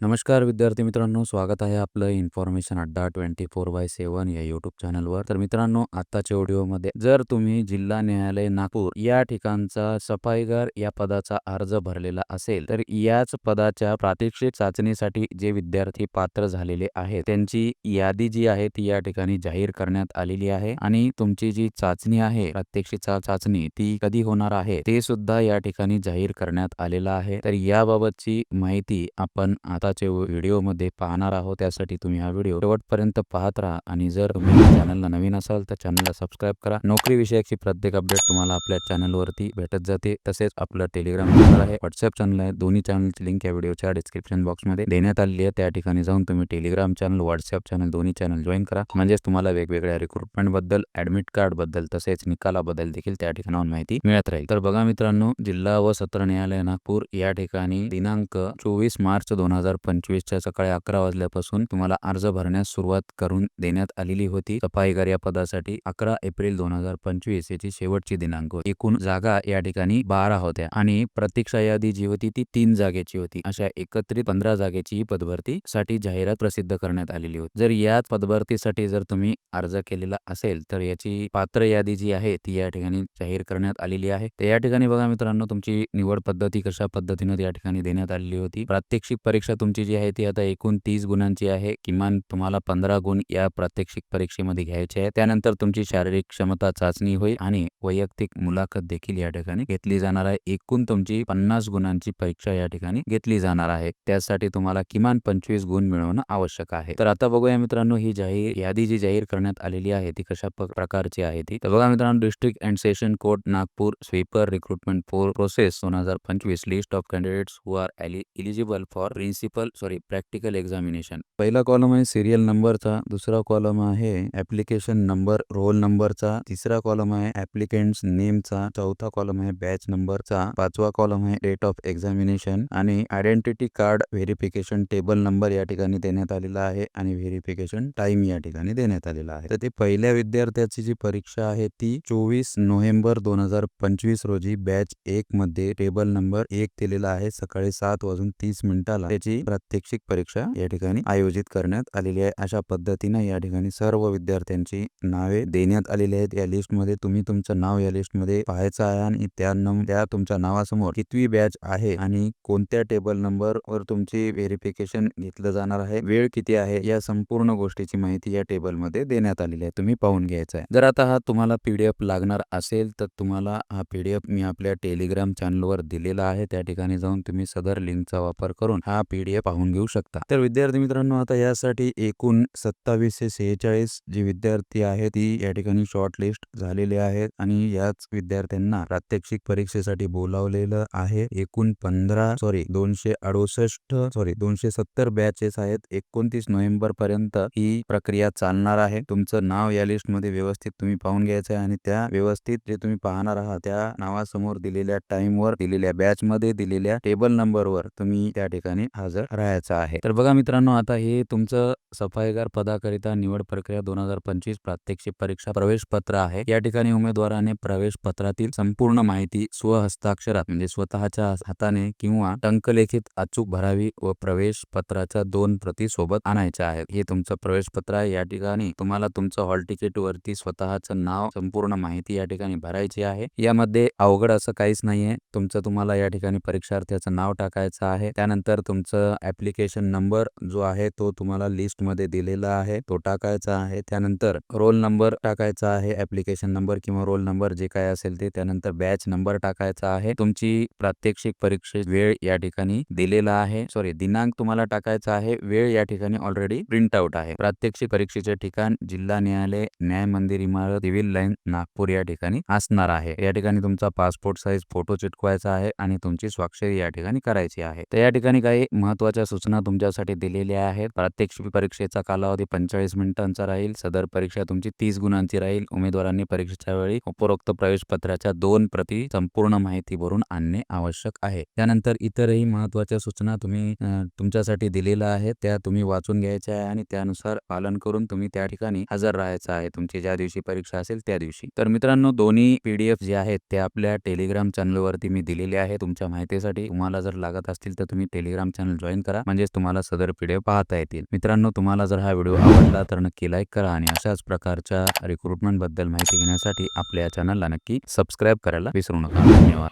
नमस्कार विद्यार्थी मित्रांनो स्वागत आहे आपलं इन्फॉर्मेशन अड्डा ट्वेंटी फोर बाय सेवन या युट्यूब चॅनलवर तर मित्रांनो आताच्या व्हिडिओमध्ये जर तुम्ही जिल्हा न्यायालय नागपूर या ठिकाणचा सफाईगार या पदाचा अर्ज भरलेला असेल तर याच पदाच्या प्रात्यक्षिक चाचणीसाठी जे विद्यार्थी पात्र झालेले आहेत त्यांची यादी जी आहे ती या ठिकाणी जाहीर करण्यात आलेली आहे आणि तुमची जी चाचणी आहे प्रात्यक्षिकचा चाचणी ती कधी होणार आहे ते सुद्धा या ठिकाणी जाहीर करण्यात आलेलं आहे. तर याबाबतची माहिती आपण आता स्वतःचे व्हिडिओमध्ये पाहणार आहोत त्यासाठी तुम्ही हा व्हिडिओ शेवटपर्यंत पाहत राहा. आणि जर तुम्ही चॅनलला नवीन असाल तर चॅनलला सबस्क्राईब करा. नोकरी विषयाची प्रत्येक अपडेट तुम्हाला आपल्या चॅनलवरती भेटत जाते. तसेच आपलं टेलिग्राम चॅनल आहे. व्हॉट्सअप चॅनल आहे. दोन्ही चॅनलची लिंक या व्हिडिओच्या डिस्क्रिप्शन बॉक्समध्ये देण्यात आलेली आहे. त्या ठिकाणी जाऊन तुम्ही टेलिग्राम चॅनल व्हॉट्सअप चॅनल दोन्ही चॅनल जॉईन करा. म्हणजेच तुम्हाला वेगवेगळ्या रिक्रुटमेंटबद्दल ॲडमिट ऍडमिट तसेच निकालाबद्दल देखील त्या ठिकाणाहून माहिती मिळत राहील. तर बघा मित्रांनो जिल्हा व सत्र न्यायालय नागपूर या ठिकाणी दिनांक चोवीस मार्च दोन हजार पंचवीसच्या सकाळी अकरा वाजल्यापासून तुम्हाला अर्ज भरण्यास सुरुवात करून देण्यात आलेली होती. सफाईगार या पदासाठी अकरा एप्रिल दोन हजार पंचवीस याची शेवटची दिनांक होती. एकूण जागा या ठिकाणी बारा होत्या आणि प्रतीक्षा यादी जी होती ती तीन जागेची होती. अशा एकत्रित पंधरा जागेची ही पदभरती साठी जाहिरात प्रसिद्ध करण्यात आलेली होती. जर या पदभरतीसाठी जर तुम्ही अर्ज केलेला असेल तर याची पात्र यादी जी आहे ती या ठिकाणी जाहीर करण्यात आलेली आहे. तर या ठिकाणी बघा मित्रांनो तुमची निवड पद्धती कशा पद्धतीने या ठिकाणी देण्यात आलेली होती. प्रात्यक्षिक परीक्षा तुमची जी आहे ती आता एकूण तीस गुणांची आहे. किमान तुम्हाला पंधरा गुण या प्रात्यक्षिक परीक्षेमध्ये घ्यायचे आहे. त्यानंतर तुमची शारीरिक क्षमता चाचणी होईल आणि वैयक्तिक मुलाखत देखील या ठिकाणी घेतली जाणार आहे. एकूण तुमची पन्नास गुणांची परीक्षा या ठिकाणी घेतली जाणार आहे. त्यासाठी तुम्हाला किमान पंचवीस गुण मिळवणं आवश्यक आहे. तर आता बघूया मित्रांनो ही जाहीर यादी जी जाहीर करण्यात आलेली आहे ती कशा प्रकारची आहे ती? तर बघा मित्रांनो district and session court Nagpur sweeper recruitment for process दोन हजार पंचवीस. List of candidates who are eligible for principal sorry practical examination पहिला कॉलम आहे सिरियल नंबरचा दुसरा कॉलम आहे ऍप्लिकेशन नंबर रोल नंबरचा तिसरा कॉलम आहे ऍप्लिकेंट्स नेमचा चौथा कॉलम आहे बॅच नंबरचा पाचवा कॉलम आहे डेट ऑफ एक्झामिनेशन आणि identity card verification table number या ठिकाणी देण्यात आलेला आहे आणि व्हेरिफिकेशन टाइम या ठिकाणी देण्यात आलेला आहे. तर ते पहिल्या विद्यार्थ्याची जी परीक्षा आहे ती चोवीस नोव्हेंबर दोन हजार पंचवीस रोजी बॅच एक मध्ये टेबल नंबर एक दिलेला आहे सकाळी सात वाजून तीस मिनिटाला. त्याची प्रात्यक्षिक परीक्षा या ठिकाणी आयोजित करण्यात आलेली आहे. अशा पद्धतीने या ठिकाणी सर्व विद्यार्थ्यांची नावे देण्यात आलेली आहेत. या लिस्टमध्ये तुम्ही तुमचं नाव या लिस्टमध्ये पाहायचं आहे आणि त्या त्या तुमच्या नावासमोर कितवी बॅच आहे आणि कोणत्या टेबल नंबर वर तुमची व्हेरिफिकेशन घेतलं जाणार आहे वेळ किती आहे या संपूर्ण गोष्टीची माहिती या टेबलमध्ये देण्यात आलेली आहे. तुम्ही पाहून घ्यायचं आहे. जर आता हा तुम्हाला पीडीएफ लागणार असेल तर तुम्हाला हा पीडीएफ मी आपल्या टेलिग्राम चॅनलवर दिलेला आहे. त्या ठिकाणी जाऊन तुम्ही सदर लिंकचा वापर करून हा पीडीएफ पाहून घेऊ शकता. तर विद्यार्थी मित्रांनो आता यासाठी एकूण सत्तावीसशे सेहेचाळीस जी विद्यार्थी आहेत ती या ठिकाणी शॉर्ट लिस्ट झालेली आहेत आणि याच विद्यार्थ्यांना प्रात्यक्षिक परीक्षेसाठी बोलावलेलं आहे. एकूण पंधरा सॉरी दोनशे अडुसष्ट सॉरी दोनशे सत्तर बॅचेस आहेत. एकोणतीस नोव्हेंबर पर्यंत ही प्रक्रिया चालणार आहे. तुमचं नाव या लिस्टमध्ये व्यवस्थित तुम्ही पाहून घ्यायचं आहे आणि त्या व्यवस्थित जे तुम्ही पाहणार आहात त्या नावासमोर दिलेल्या टाइम वर दिलेल्या बॅच मध्ये दिलेल्या टेबल नंबर वर तुम्ही त्या ठिकाणी हजर राहायचं आहे. तर बघा मित्रांनो आता हे तुमचं सफाईगार पदाकरिता निवड प्रक्रिया दोन हजार पंचवीस प्रात्यक्षिक परीक्षा प्रवेश पत्र आहे. या ठिकाणी उमेदवाराने प्रवेश पत्रातील संपूर्ण माहिती स्वहस्ताक्षरात म्हणजे स्वतःच्या हाताने किंवा टंकलेखित अचूक भरावी व प्रवेश पत्राच्या दोन प्रती सोबत आणायच्या आहेत. हे तुमचं प्रवेश पत्र आहे. या ठिकाणी तुम्हाला तुमचं हॉल तिकीट वरती स्वतःचं नाव संपूर्ण माहिती या ठिकाणी भरायची आहे. यामध्ये अवघड असं काहीच नाहीये. तुमचं तुम्हाला या ठिकाणी परीक्षार्थ्याचं नाव टाकायचं आहे. त्यानंतर तुमचं ऍप्लिकेशन नंबर जो आहे तो तुम्हाला लिस्टमध्ये दिलेला आहे. तो टाकायचा आहे. त्यानंतर रोल नंबर टाकायचा आहे. ऍप्लिकेशन नंबर किंवा रोल नंबर जे काय असेल ते. त्यानंतर बॅच नंबर टाकायचा आहे. तुमची प्रात्यक्षिक परीक्षे वेळ या ठिकाणी दिलेला आहे. सॉरी दिनांक तुम्हाला टाकायचा आहे. वेळ या ठिकाणी ऑलरेडी प्रिंट आउट आहे. प्रात्यक्षिक परीक्षेचे ठिकाण जिल्हा न्यायालय न्याय मंदिर इमारत सिव्हिल लाईन नागपूर या ठिकाणी असणार आहे. या ठिकाणी तुमचा पासपोर्ट साईज फोटो चिटकवायचा आहे आणि तुमची स्वाक्षरी या ठिकाणी करायची आहे. तर या ठिकाणी काही महत्त्वाच्या सूचना तुमच्यासाठी दिलेल्या आहेत. प्रात्यक्षिक परीक्षेचा कालावधी पंचेचाळीस मिनिटांचा राहील. सदर परीक्षा तुमची तीस गुणांची राहील. उमेदवारांनी परीक्षेच्या वेळी उपरोक्त प्रवेश पत्राच्या दोन प्रती संपूर्ण माहिती भरून आणणे आवश्यक आहे. त्यानंतर इतरही महत्त्वाच्या सूचना तुम्ही तुमच्यासाठी दिलेल्या आहेत. त्या तुम्ही वाचून घ्यायच्या आहे आणि त्यानुसार पालन करून तुम्ही त्या ठिकाणी हजर राहायचं आहे. तुमची ज्या दिवशी परीक्षा असेल त्या दिवशी. तर मित्रांनो दोन्ही पीडीएफ जे आहेत ते आपल्या टेलिग्राम चॅनलवरती मी दिलेले आहे तुमच्या माहितीसाठी तुम्हाला जर लागत असतील तर तुम्ही टेलिग्राम चॅनल जॉईन करा. म्हणजेच तुम्हाला सदर पिढे पाहता येतील. मित्रांनो तुम्हाला जर हा व्हिडिओ आवडला तर नक्की लाईक करा आणि अशाच प्रकारच्या रिक्रुटमेंटबद्दल माहिती घेण्यासाठी आपल्या चॅनलला नक्की सबस्क्राईब करायला विसरू नका. धन्यवाद.